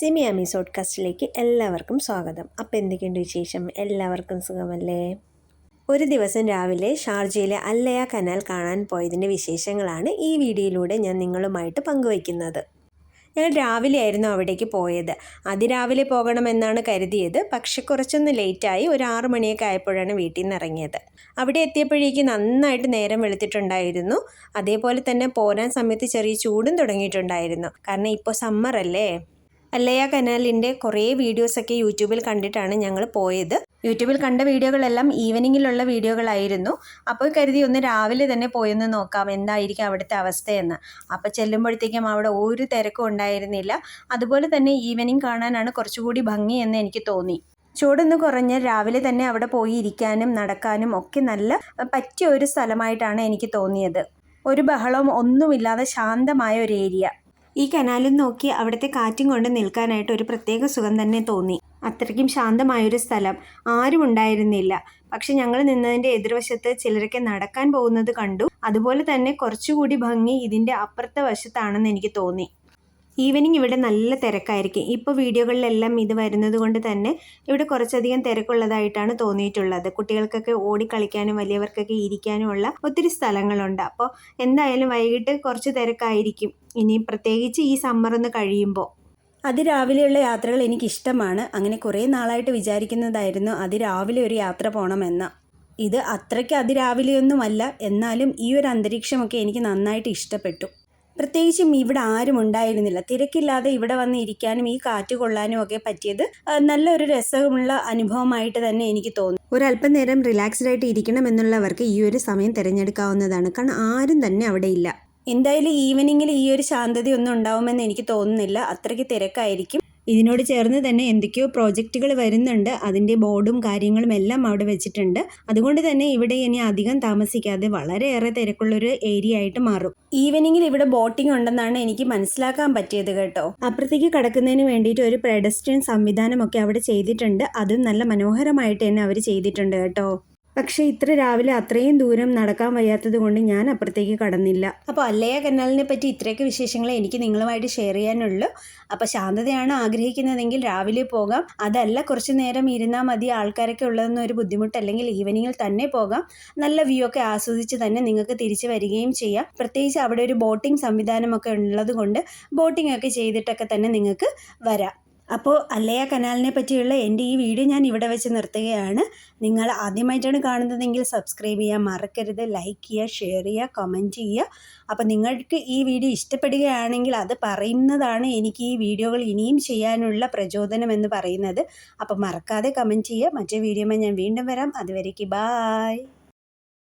സിമി അമി സോഡ്കാസ്റ്റിലേക്ക് എല്ലാവർക്കും സ്വാഗതം. അപ്പോൾ എന്തൊക്കെയുണ്ട് വിശേഷം? എല്ലാവർക്കും സുഖമല്ലേ? ഒരു ദിവസം രാവിലെ ഷാർജയിലെ അല്ലയ കനാൽ കാണാൻ പോയതിന്റെ വിശേഷങ്ങളാണ് ഈ വീഡിയോയിലൂടെ ഞാൻ നിങ്ങളുമായിട്ട് പങ്കുവയ്ക്കുന്നത്. ഞങ്ങൾ രാവിലെ ആയിരുന്നു അവിടേക്ക് പോയത്. അതിരാവിലെ പോകണമെന്നാണ് കരുതിയത്. പക്ഷെ കുറച്ചൊന്ന് ലേറ്റായി ഒരു ആറു മണിയൊക്കെ ആയപ്പോഴാണ് വീട്ടിൽ നിന്ന് ഇറങ്ങിയത്. അവിടെ എത്തിയപ്പോഴേക്ക് നന്നായിട്ട് നേരം വെളുത്തിട്ടുണ്ടായിരുന്നു. അതേപോലെ തന്നെ പോരാൻ സമയത്ത് ചെറിയ ചൂടും തുടങ്ങിയിട്ടുണ്ടായിരുന്നു. കാരണം ഇപ്പോൾ സമ്മർ അല്ലേ അല്ലയ കനാലിന്റെ കുറേ വീഡിയോസൊക്കെ യൂട്യൂബിൽ കണ്ടിട്ടാണ് ഞങ്ങൾ പോയത്. യൂട്യൂബിൽ കണ്ട വീഡിയോകളെല്ലാം ഈവനിങ്ങിലുള്ള വീഡിയോകളായിരുന്നു. അപ്പോൾ കരുതി ഒന്ന് രാവിലെ തന്നെ പോയൊന്ന് നോക്കാം എന്തായിരിക്കും അവിടുത്തെ അവസ്ഥയെന്ന്. അപ്പോൾ ചെല്ലുമ്പോഴത്തേക്കും അവിടെ ഒരു തിരക്കും ഉണ്ടായിരുന്നില്ല. അതുപോലെ തന്നെ ഈവനിങ് കാണാനാണ് കുറച്ചുകൂടി ഭംഗി എന്ന് എനിക്ക് തോന്നി. ചൂടൊന്ന് കുറഞ്ഞ് രാവിലെ തന്നെ അവിടെ പോയി ഇരിക്കാനും നടക്കാനും ഒക്കെ നല്ല പറ്റിയ ഒരു സ്ഥലമായിട്ടാണ് എനിക്ക് തോന്നിയത്. ഒരു ബഹളവും ഒന്നുമില്ലാതെ ശാന്തമായ ഒരു ഏരിയ. ഈ കനാലും നോക്കി അവിടുത്തെ കാറ്റും കൊണ്ട് നിൽക്കാനായിട്ട് ഒരു പ്രത്യേക സുഖം തന്നെ തോന്നി. അത്രയ്ക്കും ശാന്തമായൊരു സ്ഥലം. ആരും ഉണ്ടായിരുന്നില്ല. പക്ഷെ ഞങ്ങൾ നിന്നതിന്റെ എതിർവശത്ത് ചിലരൊക്കെ നടക്കാൻ പോകുന്നത് കണ്ടു. അതുപോലെ തന്നെ കുറച്ചുകൂടി ഭംഗി ഇതിന്റെ അപ്പുറത്തെ വശത്താണെന്ന് എനിക്ക് തോന്നി. ഈവനിങ് ഇവിടെ നല്ല തിരക്കായിരിക്കും. ഇപ്പോൾ വീഡിയോകളിലെല്ലാം ഇത് വരുന്നത് കൊണ്ട് തന്നെ ഇവിടെ കുറച്ചധികം തിരക്കുള്ളതായിട്ടാണ് തോന്നിയിട്ടുള്ളത്. കുട്ടികൾക്കൊക്കെ ഓടിക്കളിക്കാനും വലിയവർക്കൊക്കെ ഇരിക്കാനുമുള്ള ഒത്തിരി സ്ഥലങ്ങളുണ്ട്. അപ്പോൾ എന്തായാലും വൈകിട്ട് കുറച്ച് തിരക്കായിരിക്കും. ഇനി പ്രത്യേകിച്ച് ഈ സമ്മർ ഒന്ന് കഴിയുമ്പോൾ അതിരാവിലെയുള്ള യാത്രകൾ എനിക്കിഷ്ടമാണ്. അങ്ങനെ കുറേ നാളായിട്ട് വിചാരിക്കുന്നതായിരുന്നു അതിരാവിലെ ഒരു യാത്ര പോകണമെന്ന് ഇത് അത്രയ്ക്ക് അതിരാവിലെയൊന്നുമല്ല. എന്നാലും ഈ ഒരു അന്തരീക്ഷമൊക്കെ എനിക്ക് നന്നായിട്ട് ഇഷ്ടപ്പെട്ടു. പ്രത്യേകിച്ചും ഇവിടെ ആരും ഉണ്ടായിരുന്നില്ല. തിരക്കില്ലാതെ ഇവിടെ വന്ന് ഇരിക്കാനും ഈ കാറ്റ് കൊള്ളാനും ഒക്കെ പറ്റിയത് നല്ലൊരു രസമുള്ള അനുഭവമായിട്ട് തന്നെ എനിക്ക് തോന്നി ഒരല്പം നേരം റിലാക്സ്ഡ് ആയിട്ട് ഇരിക്കണം എന്നുള്ളവർക്ക് ഈ ഒരു സമയം തിരഞ്ഞെടുക്കാവുന്നതാണ്. കാരണം ആരും തന്നെ അവിടെ ഇല്ല. എന്തായാലും ഈവനിങ്ങിൽ ഈ ഒരു ശാന്തതയൊന്നും ഉണ്ടാവുമെന്ന് എനിക്ക് തോന്നുന്നില്ല. അത്രയ്ക്ക് തിരക്കായിരിക്കും. ഇതിനോട് ചേർന്ന് തന്നെ എന്തൊക്കെയോ പ്രോജക്റ്റുകൾ വരുന്നുണ്ട്. അതിന്റെ ബോർഡും കാര്യങ്ങളും എല്ലാം അവിടെ വെച്ചിട്ടുണ്ട്. അതുകൊണ്ട് തന്നെ ഇവിടെ ഇനി അധികം താമസിക്കാതെ വളരെയേറെ തിരക്കുള്ളൊരു ഏരിയ ആയിട്ട് മാറും. ഈവനിങ്ങിൽ ഇവിടെ ബോട്ടിംഗ് ഉണ്ടെന്നാണ് എനിക്ക് മനസ്സിലാക്കാൻ പറ്റിയത് കേട്ടോ. അപ്പുറത്തേക്ക് കടക്കുന്നതിന് വേണ്ടിയിട്ട് ഒരു പെഡസ്ട്രിയൻ സംവിധാനമൊക്കെ അവിടെ ചെയ്തിട്ടുണ്ട്. അതും നല്ല മനോഹരമായിട്ട് തന്നെ അവർ ചെയ്തിട്ടുണ്ട് കേട്ടോ. പക്ഷേ ഇത്ര രാവിലെ അത്രയും ദൂരം നടക്കാൻ വയ്യാത്തത് കൊണ്ട് ഞാൻ അപ്പുറത്തേക്ക് കടന്നില്ല. അപ്പോൾ അല്ലയ കനാലിനെ പറ്റി ഇത്രയൊക്കെ വിശേഷങ്ങൾ എനിക്ക് നിങ്ങളുമായിട്ട് ഷെയർ ചെയ്യാനുള്ളൂ. അപ്പോൾ ശാന്തതയാണ് ആഗ്രഹിക്കുന്നതെങ്കിൽ രാവിലെ പോകാം. അതല്ല കുറച്ച് നേരം ഇരുന്നാൽ മതി. ആൾക്കാരൊക്കെ ഉള്ളതെന്ന് ഒരു ബുദ്ധിമുട്ട് അല്ലെങ്കിൽ ഈവനിങ്ങിൽ തന്നെ പോകാം. നല്ല വ്യൂ ഒക്കെ ആസ്വദിച്ച് തന്നെ നിങ്ങൾക്ക് തിരിച്ചു വരികയും ചെയ്യാം. പ്രത്യേകിച്ച് അവിടെ ഒരു ബോട്ടിംഗ് സംവിധാനമൊക്കെ ഉള്ളത് കൊണ്ട് ബോട്ടിംഗ് ഒക്കെ ചെയ്തിട്ടൊക്കെ തന്നെ നിങ്ങൾക്ക് വരാം. അപ്പോൾ അല്ലയ കനാലിനെ പറ്റിയുള്ള എന്റെ ഈ വീഡിയോ ഞാൻ ഇവിടെ വെച്ച് നിർത്തുകയാണ്. നിങ്ങൾ ആദ്യമായിട്ടാണ് കാണുന്നതെങ്കിൽ സബ്സ്ക്രൈബ് ചെയ്യാൻ മറക്കരുത് ലൈക്ക് ചെയ്യുക ഷെയർ ചെയ്യുക കമന്റ് ചെയ്യുക. അപ്പോൾ നിങ്ങൾക്ക് ഈ വീഡിയോ ഇഷ്ടപ്പെടുകയാണെങ്കിൽ അത് പറയുന്നതാണ് എനിക്ക് ഈ വീഡിയോകൾ ഇനിയും ചെയ്യാനുള്ള പ്രചോദനം എന്ന് പറയുന്നത്. അപ്പോൾ മറക്കാതെ കമന്റ് ചെയ്യുക. മറ്റേ വീഡിയോമായി ഞാൻ വീണ്ടും വരാം. അതുവരേക്ക് ബായ്